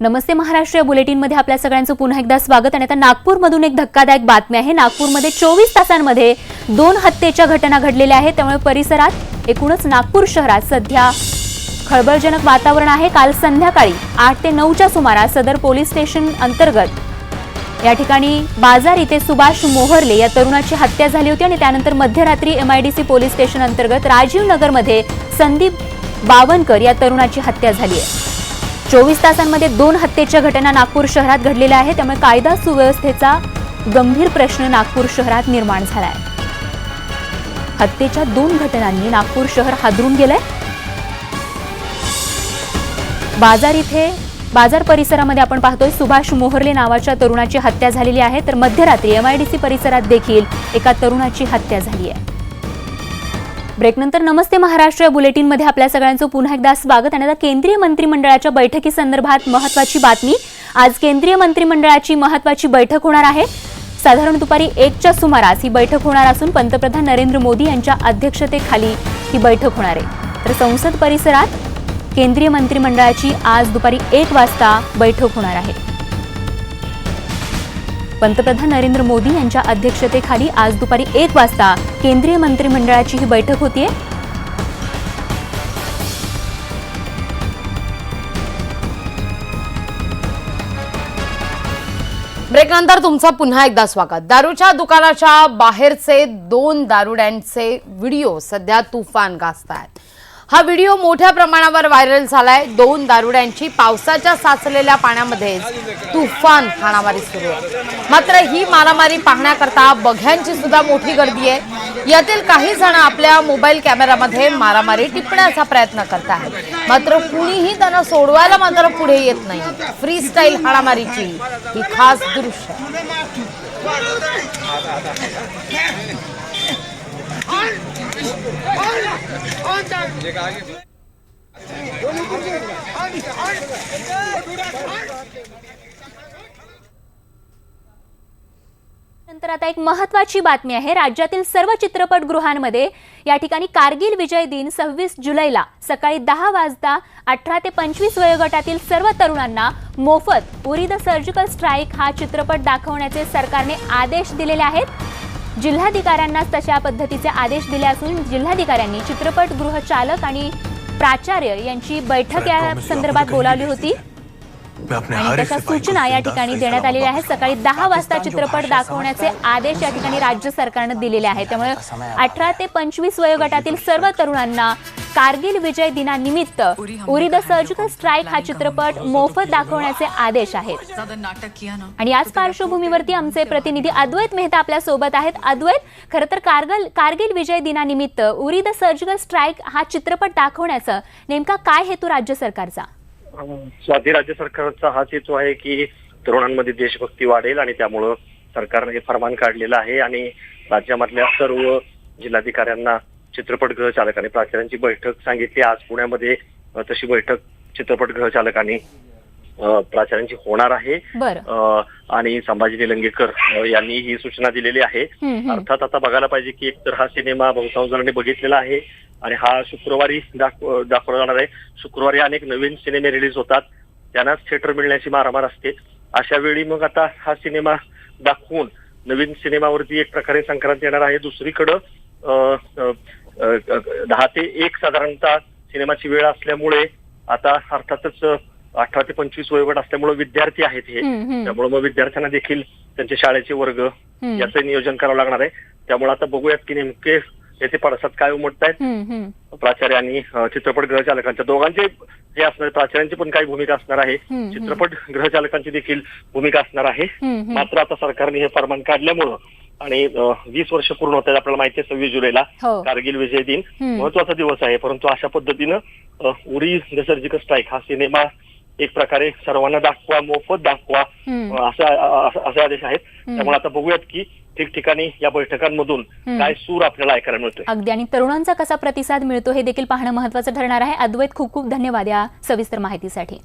नमस्ते महाराष्ट्र या बुलेटिनमध्ये आपल्या सगळ्यांचं पुन्हा एकदा स्वागत आणि आता नागपूरमधून एक धक्कादायक बातमी आहे. नागपूरमध्ये चोवीस तासांमध्ये दोन हत्येच्या घटना घडलेल्या आहेत. त्यामुळे परिसरात एकूणच नागपूर शहरात सध्या खळबळजनक वातावरण आहे. काल संध्याकाळी आठ ते नऊच्या सुमारास सदर पोलीस स्टेशन अंतर्गत या ठिकाणी बाजार इथे सुभाष मोहरले या तरुणाची हत्या झाली होती आणि त्यानंतर मध्यरात्री एमआयडीसी पोलीस स्टेशन अंतर्गत राजीव नगरमध्ये संदीप बावनकर या तरुणाची हत्या झाली आहे. चोवीस तासांमध्ये दोन हत्येच्या घटना नागपूर शहरात घडलेल्या आहेत. त्यामुळे कायदा सुव्यवस्थेचा गंभीर प्रश्न नागपूर शहरात निर्माण झाला आहे हत्येच्या दोन घटनांनी नागपूर शहर हादरून गेलंय. बाजार इथे बाजार परिसरामध्ये आपण पाहतोय सुभाष मोहरले नावाच्या तरुणाची हत्या झालेली आहे. तर मध्यरात्री एमआयडीसी परिसरात देखील एका तरुणाची हत्या झाली आहे. ब्रेकनंतर नमस्ते महाराष्ट्र या बुलेटिनमध्ये आपल्या सगळ्यांचं पुन्हा एकदा स्वागत आणि आता केंद्रीय मंत्रिमंडळाच्या बैठकीसंदर्भात महत्वाची बातमी. आज केंद्रीय मंत्रिमंडळाची महत्वाची बैठक होणार आहे. साधारण दुपारी एकच्या सुमारास ही बैठक होणार असून पंतप्रधान नरेंद्र मोदी यांच्या अध्यक्षतेखाली ही बैठक होणार आहे. तर संसद परिसरात केंद्रीय मंत्रिमंडळाची आज दुपारी एक वाजता बैठक होणार आहे. पंतप्रधान नरेंद्र मोदी यांच्या अध्यक्षतेखाली आज दुपारी एक वाजता केंद्रीय मंत्रिमंडळाची ही बैठक होतीये. ब्रेकनंतर तुमचं पुन्हा एकदा स्वागत. दारूच्या दुकानाच्या बाहेरचे दोन दारुड्यांचे व्हिडिओ सध्या तुफान गाजतायत. हा व्हिडिओ मोठ्या प्रमाणावर व्हायरल झालाय. दोन दारुड्यांची पावसाच्या साचलेल्या पाण्यामध्ये तुफान हाणामारी सुरू आहे. मात्र ही मारामारी पाहण्याकरता बघ्यांची सुद्धा मोठी गर्दी आहे. यातील काही जण आपल्या मोबाईल कॅमेरामध्ये मारामारी टिपण्याचा प्रयत्न करत आहेत. मात्र कुणीही त्यांना सोडवायला मात्र पुढे येत नाही. फ्री स्टाईल हाणामारीची ही खास दृश्य नंतर आता एक महत्वाची बातमी आहे. राज्यातील सर्व चित्रपटगृहांमध्ये या ठिकाणी कारगिल विजय दिन सव्वीस जुलैला सकाळी दहा वाजता अठरा ते पंचवीस वयोगटातील सर्व तरुणांना मोफत उरी द सर्जिकल स्ट्राईक हा चित्रपट दाखवण्याचे सरकारने आदेश दिलेले आहेत. जिल्हाधिकाऱ्यांना तशा पद्धतीचे आदेश दिले असून जिल्हाधिकाऱ्यांनी चित्रपटगृह चालक आणि प्राचार्य यांची बैठक या संदर्भात बोलावली होती. आणि त्याच्या सूचना या ठिकाणी देण्यात आलेल्या आहेत. सकाळी। दहा वाजता चित्रपट दाखवण्याचे आदेश या ठिकाणी राज्य सरकारनं दिलेले आहेत. त्यामुळे अठरा ते पंचवीस वयोगटातील सर्व तरुणांना कारगिल विजय दिनानिमित्त उरी द सर्जिकल स्ट्राईक हा चित्रपट मोफत दाखवण्याचे आदेश आहेत. आणि याच पार्श्वभूमीवरती आमचे प्रतिनिधी अद्वैत मेहता आपल्यासोबत आहेत. अद्वैत खरं तर कारगिल कारगिल विजय दिनानिमित्त उरी द सर्जिकल स्ट्राईक हा चित्रपट दाखवण्याचं नेमका काय हेतू राज्य सरकारचा? स्वाधी राज्य सरकारचा हाच हेतू आहे की तरुणांमध्ये देशभक्ती वाढेल आणि त्यामुळं सरकारने हे फरमान काढलेलं आहे आणि राज्यामधल्या सर्व जिल्हाधिकाऱ्यांना चित्रपटगृह चालकांनी प्राचार्यांची बैठक सांगितली. आज पुण्यामध्ये तशी बैठक चित्रपटगृह चालकांनी प्राचार्यांची होणार आहे. आणि संभाजी निलंगेकर यांनी ही सूचना दिलेली आहे. अर्थात आता बघायला पाहिजे की एकतर हा सिनेमा बहुतांश जणांनी बघितलेला आहे आणि हा शुक्रवारी दाखव दाखवला जाणार आहे. शुक्रवारी अनेक नवीन सिनेमे रिलीज होतात. त्यांनाच थिएटर मिळण्याची मारामार असते. अशा वेळी मग आता हा सिनेमा दाखवून नवीन सिनेमावरती एक प्रकारे संक्रांत येणार आहे. दुसरीकडं दहा ते एक साधारणतः सिनेमाची वेळ असल्यामुळे आता अर्थातच अठरा ते पंचवीस वयोगट असल्यामुळे विद्यार्थी आहेत हे. त्यामुळे मग विद्यार्थ्यांना देखील त्यांचे शाळेचे वर्ग. याचं नियोजन करावं लागणार आहे त्यामुळे आता बघूयात की नेमके याचे पडसाद काय उमटत आहेत. प्राचार्य आणि अ, चित्रपटगृह चालकांच्या दोघांचे हे असणार प्राचार्यांची पण काही भूमिका असणार आहे. चित्रपट गृह चालकांची देखील भूमिका असणार आहे. मात्र आता सरकारने हे फरमान काढल्यामुळं आणि वीस वर्ष पूर्ण होत आहेत आपल्याला माहिती आहे सव्वीस जुलैला हो. कारगिल विजय दिन. महत्त्वाचा दिवस आहे परंतु अशा पद्धतीनं उरी द सर्जिकल स्ट्राईक हा सिनेमा एक प्रकारे सर्वांना दाखवा मोफत दाखवा असा असे आदेश आहेत. त्यामुळे आता बघूयात की ठिकठिकाणी या बैठकांमधून हम्म. काय सूर आपल्याला ऐकायला मिळतोय. अगदी. आणि तरुणांचा कसा प्रतिसाद मिळतो हे देखील पाहणं महत्वाचं ठरणार आहे. अद्वैत खूप खूप धन्यवाद या सविस्तर माहितीसाठी.